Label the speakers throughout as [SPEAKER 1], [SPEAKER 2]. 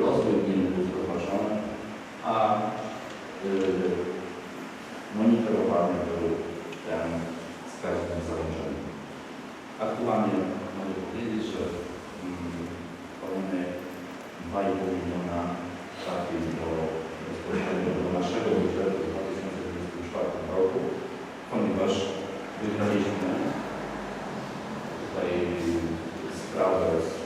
[SPEAKER 1] rozwój gminy był zrównoważony, a y, monitorowany był ten wskaźnik załączony. Aktualnie mogę powiedzieć, że mm, kolejne 2,5 miliona trafił do bezpośrednio do naszego budżetu w 2024 roku, ponieważ wygraliśmy tutaj sprawę z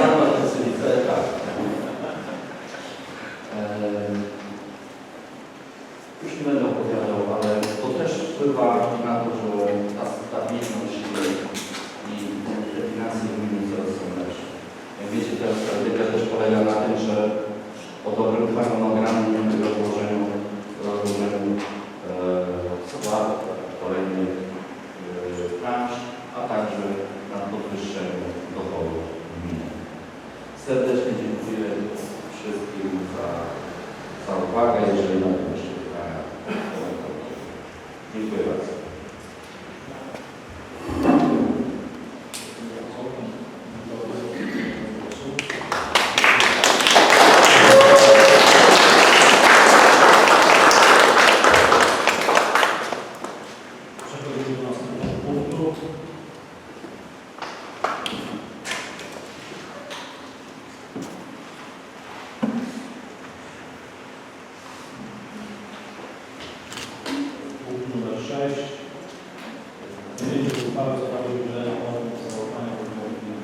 [SPEAKER 2] Zakład
[SPEAKER 1] Sylice, tak. Już nie będę opowiadał, ale to też wpływa na to, że ta stabilność i, te finanse gminy są lepsze. Jak wiecie, ta strategia też polega na tym, że po dobrym harmonogramie i Serdecznie dziękuję wszystkim za, za uwagę. Jeżeli
[SPEAKER 3] uchwały udzielenia pomocy w zaufania gminy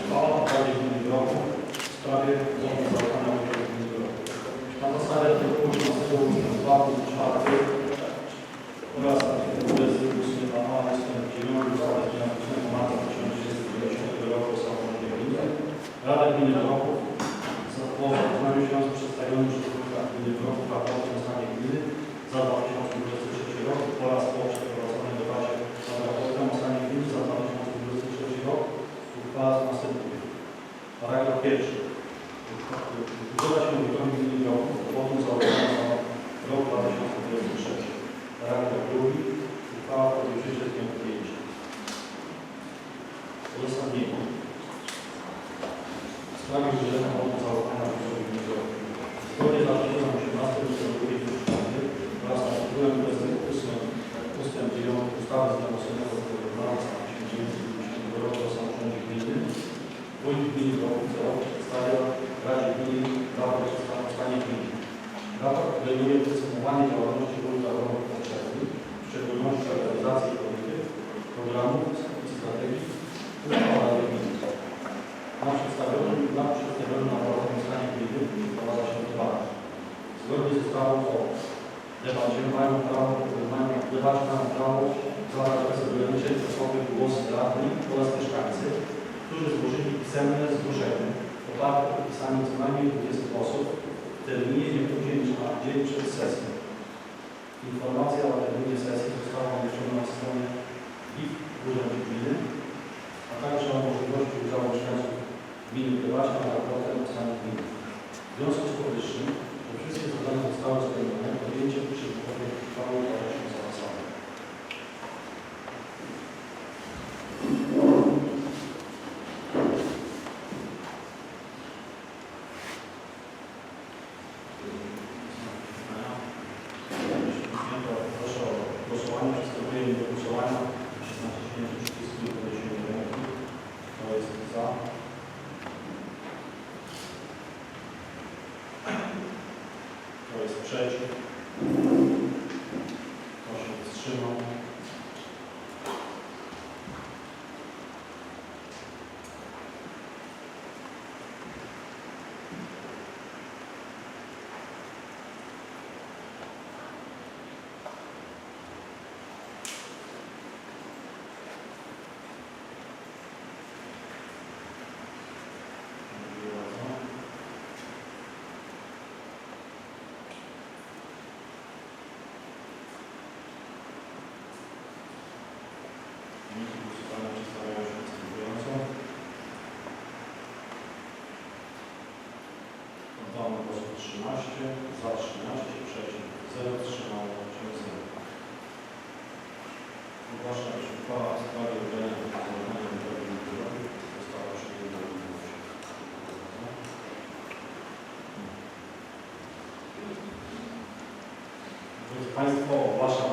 [SPEAKER 3] Uchwała w sprawie gminy Grochu w sprawie pomocy zaufania podmiotu gminy Grochu. Na podstawie artykułu 16 ust. 2 punkt 4 oraz artykułu 28 a ust. 9 ustawy z dnia 8 marca 1990 roku o samorządzie gminy Rada Gminy Grochów po zapoznaniu się z przedstawionym przez wójta gminy Grochów raportem o stanie gminy za 2023 rok oraz po przeprowadzonej debacie nad raportem o stanie gminy za 2023 rok uchwała następuje. Paragraf pierwszy. Zgoda się wójtowi gminy Grochów powód założenia za rok 2023. Paragraf drugi. Uchwała w życie z dniem podjęcia. Uzasadnienie. W sprawie udzielenia pomocy zaufania wójtowi gminy Grochów. Zgodnie z artykułem 18 ust. 2 oraz artykułem 28 ust. 9 ustawy z dnia 8 marca 1990 roku o samorządzie gminy Wójt Gminy Grochów przedstawia Radzie Gminy raport o stanie gminy. Raport obejmuje podsumowanie działalności wójta Grochów poprzednich, w szczególności realizacji polityk, programów i strategii uchwał Rady Gminy. Na przedstawionym, na przedstawionym raporcie o stanie gminy wprowadza się debata. Zgodnie z ustawą o debacie mają prawo, mają debacie mają prawo bez ograniczeń osoby głos radni oraz mieszkańcy, którzy złożyli pisemne zgłoszenie oparte podpisami co najmniej 20 osób w terminie nie później niż na dzień przed sesją. Informacja o terminie sesji została umieszczona na stronie i Urzędu Gminy, a także o możliwości udziału mieszkańców gminy debacie nad raportem o stanie gminy. W związku z powyższym, że wszystkie zadania zostały spełnione, podjęcie przedmiotowej uchwały uważa się za zasadę. Proszę o głosowanie. Przystępujemy do przycisku i podniesienie ręki. Kto jest za? Kto jest przeciw? Kto się wstrzymał? Dziękuję bardzo. Wyniki głosowania przedstawiają się następująco. Oddano głosów 13, za 13, przeciw 0, wstrzymało się 0. Ogłaszam, że uchwała w sprawie udzielenia wykonania wyrobu wyrobu została przyjęta jednomyślnie. Drodzy Państwo, ogłaszam